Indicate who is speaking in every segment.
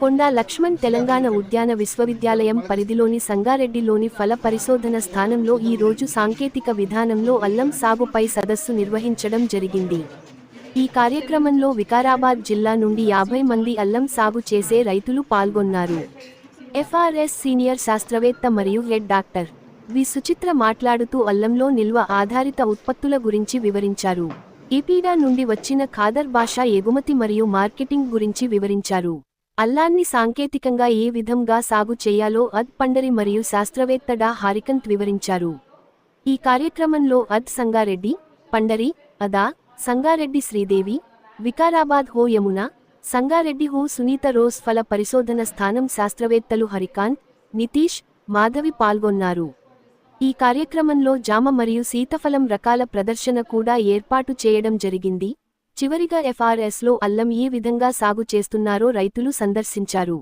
Speaker 1: కొండా లక్ష్మణ్ తెలంగాణ ఉద్యాన విశ్వవిద్యాలయం పరిధిలోని సంగారెడ్డిలోని ఫల పరిశోధన స్థానంలో ఈ రోజు సాంకేతిక విధానంలో అల్లం సాగుపై సదస్సు నిర్వహించడం జరిగింది. ఈ కార్యక్రమంలో వికారాబాద్ జిల్లా నుండి యాభై మంది అల్లం సాగు చేసే రైతులు పాల్గొన్నారు. ఎఫ్ఆర్ఎస్ సీనియర్ శాస్త్రవేత్త మరియు హెడ్ డాక్టర్ వి సుచిత్ర మాట్లాడుతూ అల్లంలో నిల్వ ఆధారిత ఉత్పత్తుల గురించి వివరించారు. ఈపీడా నుండి వచ్చిన ఖాదర్ భాష ఎగుమతి మరియు మార్కెటింగ్ గురించి వివరించారు. అల్లాన్ని సాంకేతికంగా ఏ విధంగా సాగు చేయాలో అద్ పండరి మరియు శాస్త్రవేత్త డా హారికంత్ వివరించారు. ఈ కార్యక్రమంలో అద్ సంగారెడ్డి పండరి అదా సంగారెడ్డి శ్రీదేవి వికారాబాద్ హో యమున సంగారెడ్డి హో సునీత రోజ్ ఫల పరిశోధన స్థానం శాస్త్రవేత్తలు హరికాంత్ నితీష్ మాధవి పాల్గొన్నారు. ఈ కార్యక్రమంలో జామ మరియు సీతఫలం రకాల ప్రదర్శన కూడా ఏర్పాటు చేయడం జరిగింది. చివరిగా ఎఫ్ఆర్ఎస్లో అల్లం ఏ విధంగా సాగు చేస్తున్నారో రైతులు సందర్శించారు.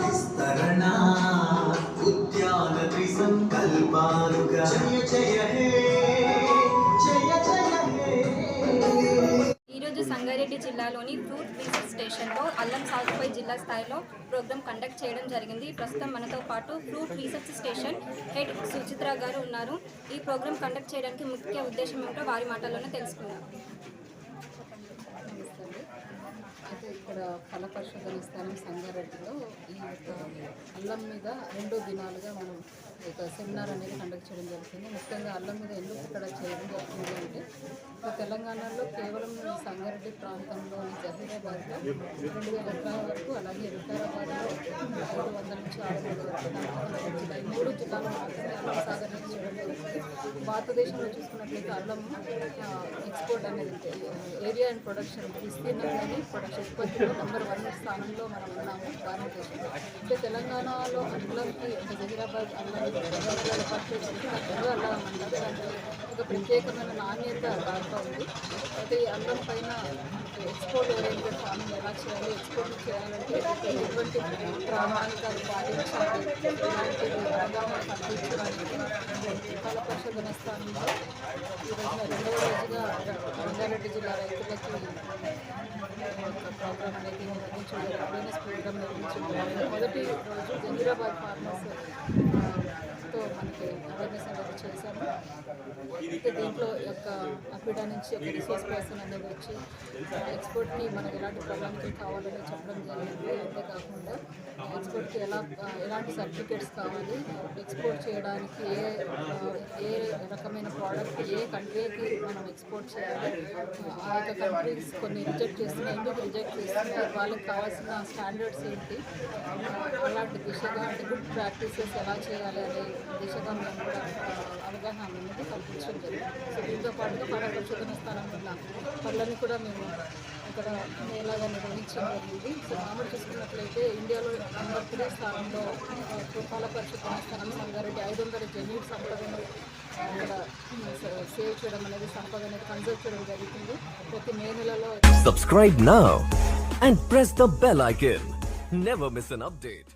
Speaker 2: విస్తరణ ఉద్యాన త్రిసంకల్పాలుగా. జయ జయ హే
Speaker 3: జిల్లాలోని ఫ్రూట్ రీసెర్చ్ స్టేషన్లో అల్లం సాగుపై జిల్లా స్థాయిలో ప్రోగ్రాం కండక్ట్ చేయడం జరిగింది. ప్రస్తుతం మనతో పాటు fruit research station head Suchitra garu ఉన్నారు. ఈ ప్రోగ్రాం కండక్ట్ చేయడానికి ముఖ్య ఉద్దేశం ఏమిటో వారి మాటల్లోనే తెలుసుకుందాం.
Speaker 4: అయితే ఇక్కడ ఫల పరిశోధన స్థానం సంగారెడ్డిలో ఈ యొక్క అల్లం మీద రెండు దినాలుగా మనం సెమినార్ అనేది కండక్ట్ చేయడం జరుగుతుంది ముఖ్యంగా అల్లం మీద ఎందుకు ఇక్కడ చేయడం జరుగుతుంది అంటే ఇప్పుడు తెలంగాణలో కేవలం సంగారెడ్డి ప్రాంతంలోని జహీరాబాద్లో రెండు వేల ఎకరాల వరకు అలాగే వికారాబాద్లో ఐదు వందల నుంచి ఆరు వందల వరకు మూడు జిల్లాలో జరుగుతుంది భారతదేశంలో చూసుకున్నట్లయితే అల్లం ఎక్స్పోర్ట్ అనేది ఏరియా అండ్ ప్రొడక్షన్ విస్తీర్ణం ప్రొడక్షన్ ఉత్పత్తిలో నెంబర్ వన్ స్థానంలో మనం ఉన్నాము భారతదేశంలో. అంటే తెలంగాణలో అల్లంకి అంటే హైదరాబాద్ అల్లం పట్టేసరికి నాకు అల్లం అంటారు. ఒక ప్రత్యేకమైన నాణ్యత దాంట్లో ఉంది. అయితే ఈ పైన ఎక్స్పోర్ట్ ఓరియంటెడ్ ఫార్మింగ్ ఎలా చేయాలి ఎక్స్పోర్ట్ చేయాలంటే ఎటువంటి ప్రామాణికాలు పాటించాలి ఇలాంటి అవగాహన కల్పించడానికి ఫల పరిశోధన స్థానంలో ఈరోజు రెండవ రోజుగా రంగారెడ్డి జిల్లా రైతులకి ప్రోగ్రామ్ అనేది నిర్వహించడం అవేర్నెస్ ప్రోగ్రామ్ నిర్వహించడం మొదటి రోజు జంజీరాబాద్ ఫార్మర్స్ అవేర్నెస్ అనేది చేశాము దీంట్లో యొక్క అఫిడా నుంచి ఒక రిసోర్స్ పర్సన్ అనేది వచ్చి ఎక్స్పోర్ట్ని మనం ఎలాంటి ప్రణాళికలు కావాలని చెప్పడం జరిగింది. అంతేకాకుండా ఎక్స్పోర్ట్కి ఎలా ఎలాంటి సర్టిఫికేట్స్ కావాలి ఎక్స్పోర్ట్ చేయడానికి ఏ ఏ రకమైన ప్రోడక్ట్ ఏ కంట్రీకి మనం ఎక్స్పోర్ట్ చేయాలి ఆ యొక్క కంట్రీస్ కొన్ని రిజెక్ట్ చేస్తున్నాయి ఎందుకు రిజెక్ట్ చేస్తున్నాయి వాళ్ళకి కావాల్సిన స్టాండర్డ్స్ ఏంటి అలాంటి దిశగా అంటే గుడ్ ప్రాక్టీసెస్ ఎలా చేయాలి అనే దిశగా మేము అవగాహన అనేది కల్పించడం జరిగింది దీంతో పాటుగా మన పరిశోధన స్థానం ఉన్న పనులను కూడా మేము ఇక్కడ మేలాగా నిర్వహించడం జరిగింది సో మామూలు చూసుకున్నట్లయితే ఇండియాలో నెంబర్ త్రీ స్థానంలో ఆ, తుఫాల స్థానం సంగారెడ్డి ఐదు వందల జెన్యూన్ సంపదను ఇక్కడ సేవ్ చేయడం అనేది సంపద అనేది కన్సర్వ్ చేయడం జరుగుతుంది ప్రతి మే నెలలో
Speaker 5: subscribe now and press the bell icon. Never miss an update.